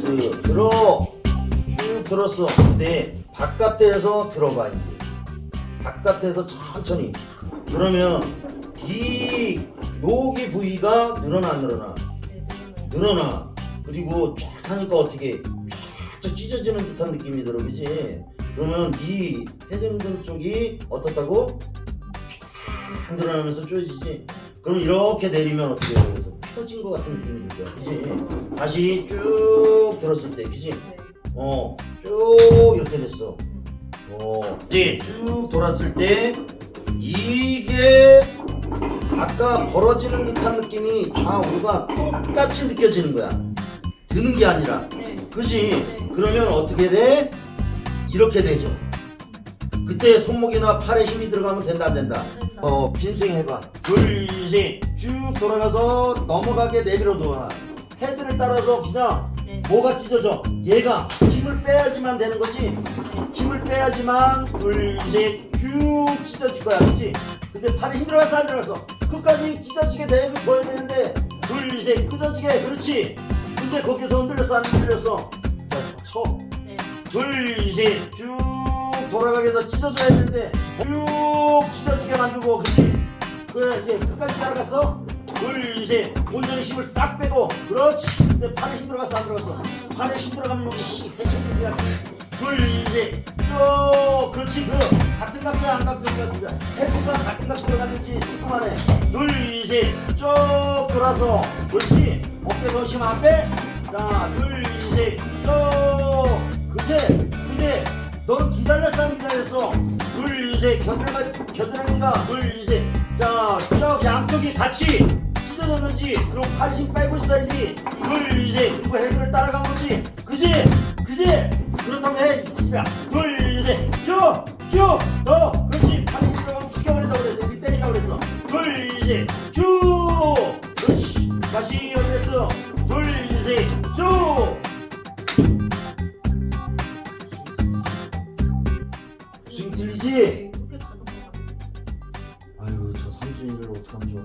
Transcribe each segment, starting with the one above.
어드레스 들어. 쭉 들었어. 근데 바깥에서 들어봐 이제. 바깥에서 천천히. 그러면 이 여기 부위가 늘어나 안 늘어나. 늘어나. 그리고 쫙 하니까 어떻게 쫙 찢어지는 듯한 느낌이 들어 그지? 그러면 이 해전근 쪽이 어떻다고? 쫙 늘어나면서 쪼여지지? 그럼 이렇게 내리면 어떻게 해요? 그래서 펴진 것 같은 느낌이 들 거야 그지? 다시 쭉 들었을 때 그지? 네. 어쭉 이렇게 됐어. 어 이제 쭉 돌았을 때 이게 아까 벌어지는 듯한 느낌이 좌우가 똑같이 느껴지는 거야. 드는 게 아니라. 네. 그지? 그러면 어떻게 돼? 이렇게 되죠. 그때 손목이나 팔에 힘이 들어가면 된다 안 된다. 어 빈스윙 해봐. 둘 셋 쭉 돌아가서 넘어가게 내밀어둬. 헤드를 따라서 그냥 네. 뭐가 찢어져? 얘가 힘을 빼야지만 되는 거지? 힘을 빼야지만 둘셋쭉 찢어질 거야 그치? 근데 팔에 힘 들어갔어 안 들어갔어 끝까지 찢어지게 되고 보여야 되는데 둘셋 찢어지게. 그렇지? 근데 거기서 흔들렸어 안 흔들렸어? 자 쳐. 네. 둘셋쭉 돌아가게 해서 찢어져야 되는데 쭉 찢어지게 만들고 그치? 그래 이제 끝까지 따라갔어 둘셋. 온전히 힘을 싹 빼고. 그렇지. 근데 팔에 힘 들어갔어 안 들어갔어 팔에 힘 들어가면 여기 힘 해소력이야 둘셋. 쭉 그렇지. 그 같은 각도야 안 같은 각도야. 해소가 같은 각도로 갔는지 싶구만해. 둘셋쭉 돌아서. 그렇지. 어깨 안 빼? 자 둘셋쭉 그치? 근데 너는 기다렸어 안 기다렸어? 둘셋. 겨드랑이 겨드랑이가 둘셋. 자저 양쪽이 같이 찢어졌는지 그리고 팔힘 빼고 있어야지 둘셋 그리고 헤드를 따라간 거지. 그지? 그지? 그렇다고 해 기집애야. 둘셋쭉쭉더 그렇지. 팔힘 들어가면 죽여버린다 그랬어. 여기 때린다 그랬어. 둘셋쭉 그렇지. 다시 어드레스 둘셋쭉. 스윙 틀리지? 네. 그렇게 가서 뭐가 돼요? 아유 저 삼순이를 어떡하면 좋아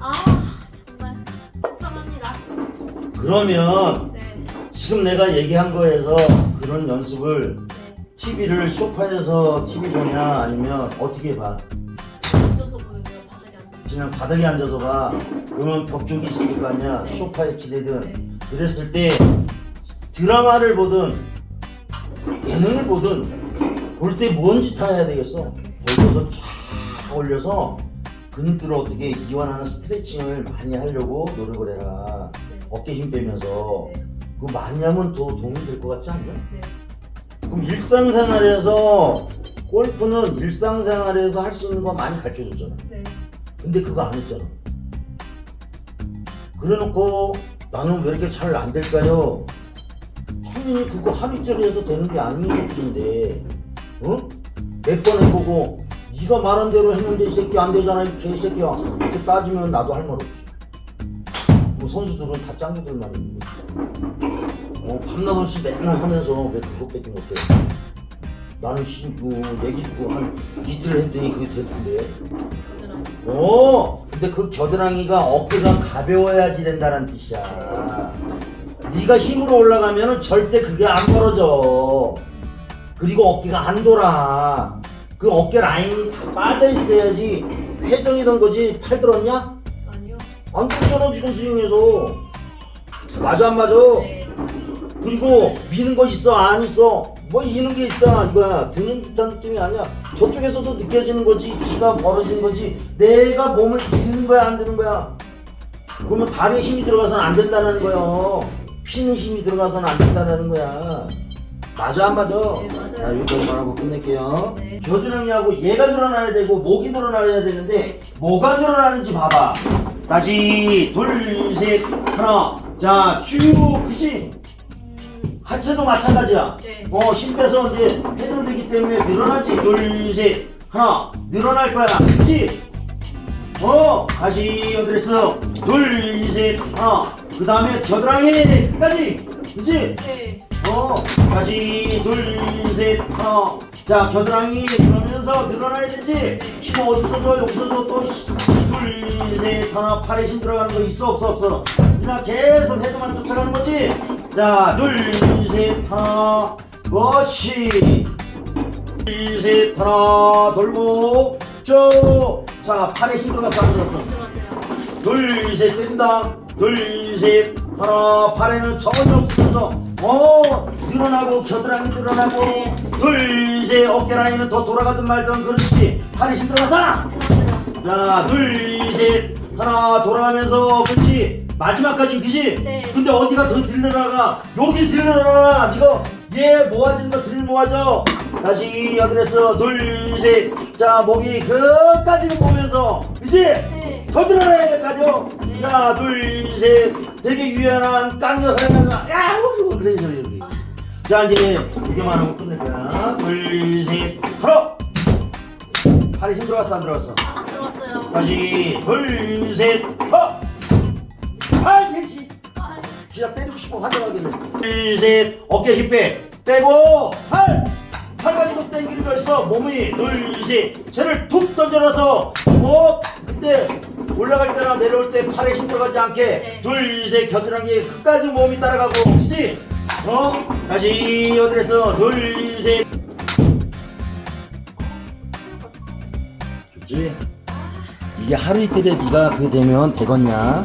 아 정말 속상합니다. 그러면 네. 지금 내가 얘기한 거에서 그런 연습을 네. TV를 소파에서 TV 보냐 아니면 어떻게 봐? 앉아서 보는데요. 바닥에 앉아서. 그냥 바닥에 앉아서 봐 그러면 벽 쪽이 있을 거 아니야 소파에 기대든 네. 그랬을 때 드라마를 보든 예능을 보든 볼 때 뭔 짓 해야 되겠어? 벌려서 쫙 올려서 근육들을 어떻게 이완하는 스트레칭을 많이 하려고 노력을 해라 네. 어깨 힘 빼면서 네. 그거 많이 하면 더 도움이 될 것 같지 않냐? 네. 그럼 일상생활에서 골프는 일상생활에서 할 수 있는 거 많이 가르쳐 줬잖아 네. 근데 그거 안 했잖아 그래 놓고 나는 왜 이렇게 잘 안 될까요? 당연히 그거 하루 이틀 해도 되는 게 아닌 것들인데 어? 몇 번 해보고 네가 말한 대로 했는데 이 새끼 안 되잖아 이 개새끼야. 이렇게 따지면 나도 할 말 없지. 뭐 선수들은 다 짱구들만 있는 거지. 어, 밤낮 없이 맨날 하면서 왜 그것밖에 못해 나는 씨, 뭐, 얘기 듣고 한 이틀 했더니 그게 겨드랑이. 어 근데 그 겨드랑이가 어깨가 가벼워야지 된다는 뜻이야. 네가 힘으로 올라가면 절대 그게 안 벌어져. 그리고 어깨가 안 돌아 그 어깨 라인이 다 빠져 있어야지 회전이 던 거지 팔 들었냐? 아니요. 안 들었잖아 지금 스윙에서 맞아 안 맞아? 네. 그리고 미는 거 있어 안 있어 뭐 이는 게 있다 이거야 드는 듯한 느낌이 아니야 저쪽에서도 느껴지는 거지 지가 벌어지는 거지 내가 몸을 드는 거야 안 드는 거야 그러면 다리에 힘이 들어가서는 안 된다는 거야 피는 힘이 들어가서는 안 된다는 거야 맞아 안 맞아? 네. 자 여기까지만 하고 끝낼게요 네. 겨드랑이하고 얘가 늘어나야 되고 목이 늘어나야 되는데 뭐가 늘어나는지 봐봐 다시 둘 셋 하나 자 쭉 그치 음, 하체도 마찬가지야. 네. 어, 힘 빼서 이제 회전되기 때문에 늘어나지. 둘, 셋, 하나, 늘어날 거야. 그치? 어, 다시 어드레스. 둘, 셋, 하나. 그 다음에 겨드랑이 끝까지. 그치? 네. 어, 다시 둘, 셋, 하나. 자, 겨드랑이 그러면서 늘어나야 되지? 힘 어디서 줘? 여기서 줘? 또, 둘, 셋, 하나. 팔에 힘 들어가는 거 있어? 없어? 없어? 그냥 계속 헤드만 쫓아가는 거지? 자, 둘, 셋, 하나, 그렇지. 둘, 셋, 하나, 돌고, 쭉. 자, 팔에 힘 들어갔어, 안 들어갔어? 둘, 셋, 뺀다. 둘, 셋, 하나, 팔에는 전혀 없으면서, 어, 늘어나고, 겨드랑이 늘어나고, 네. 둘, 셋, 어깨 라인은 더 돌아가든 말든, 그렇지. 팔에 힘 들어갔어. 들어가세요. 자, 둘, 셋, 하나, 돌아가면서, 그렇지. 마지막까지, 그지? 네. 근데 어디가 더 들러나가? 여기 들러나! 이거, 얘 모아지는 거들 모아져. 다시, 어드레스, 둘, 셋. 자, 목이 끝까지 보면서, 그지? 네. 더 들어가야 될까죠? 네. 자, 둘, 셋. 되게 유연한 깡녀 사랑한다. 야, 우리, 그래, 그래, 그래. 자, 이제 두 개만 하고 끝낼 거야. 둘, 셋, 하나! 팔에 힘 들어갔어, 안 들어갔어? 아, 들어갔어요. 다시 둘, 셋, 하! 아, 아, 진짜 때리고 싶어 환장하겠네. 둘, 셋, 어깨 힘 빼, 빼고 팔, 팔 가지고 당기는 거 있어. 몸이 둘, 셋, 쟤를 툭 던져놔서 뭐 그때 올라갈 때나 내려올 때 팔에 힘 들어가지 않게 네. 둘, 셋 겨드랑이 끝까지 몸이 따라가고, 그지? 어? 다시 어디에서 둘, 셋. 좋지? 이게 하루 이틀에 네가 그 되면 되겠냐?